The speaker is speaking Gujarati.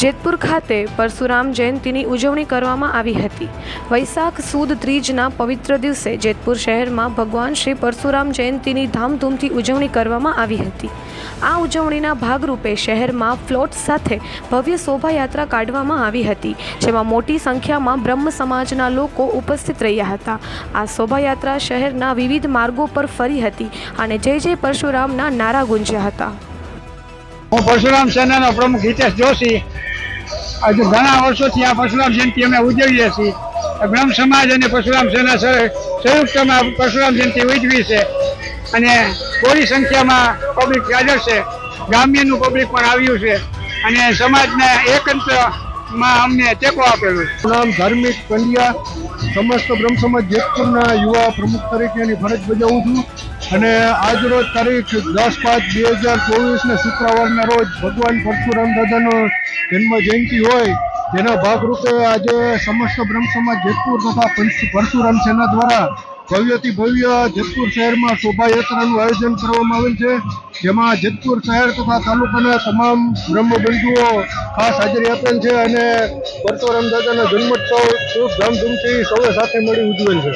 જેતપુર ખાતે પરશુરામ જયંતીની ઉજવણી કરવામાં આવી હતી. વૈશાખ સુદ ત્રીજના પવિત્ર દિવસે જેતપુર શહેરમાં ભગવાન શ્રી પરશુરામ જયંતીની ધામધૂમથી ઉજવણી કરવામાં આવી હતી. આ ઉજવણીના ભાગરૂપે શહેરમાં ફ્લોટ સાથે ભવ્ય શોભાયાત્રા કાઢવામાં આવી હતી, જેમાં મોટી સંખ્યામાં બ્રહ્મ સમાજના લોકો ઉપસ્થિત રહ્યા હતા. આ શોભાયાત્રા શહેરના વિવિધ માર્ગો પર ફરી હતી અને જય જય પરશુરામના નારા ગુંજ્યા હતા. હું પરશુરામ સેનાનો પ્રમુખ હિતેશ જોશી. આજે ઘણા વર્ષોથી આ પરશુરામ જયંતિ અમે ઉજવીએ છીએ. બ્રહ્મ સમાજ અને પરશુરામ સેના સંયુક્તમાં પરશુરામ જયંતિ ઉજવી છે. અને થોડી સંખ્યામાં પબ્લિક હાજર છે. ગ્રામ્યનું પબ્લિક પણ આવ્યું છે. અને સમાજના એકંતમાં અમને ટેકો આપેલો છે. નામ ધાર્મિક પંડ્યા, સમસ્ત બ્રહ્મ સમાજ જેતપુરના યુવા પ્રમુખ તરીકેની ફરજ બજાવું છું. અને આજરોજ તારીખ દસ પાંચ બે હજાર ચોવીસને શુક્રવારના રોજ ભગવાન પરશુરામ દાદાનો જન્મ હોય જેના ભાગરૂપે આજે સમસ્ત બ્રહ્મ સમાજ જેતપુર તથા પરશુરામ સેના દ્વારા ભવ્યથી ભવ્ય જેતપુર શહેરમાં શોભાયાત્રાનું આયોજન કરવામાં આવેલ છે. જેમાં જેતપુર શહેર તથા તાલુકાના તમામ બ્રહ્મબંધુઓ ખાસ હાજરી આપેલ છે અને પરશુરામ દાદાના જન્મોત્સવ ખૂબ ધામધૂમથી સૌએ સાથે મળી ઉજવેલ છે.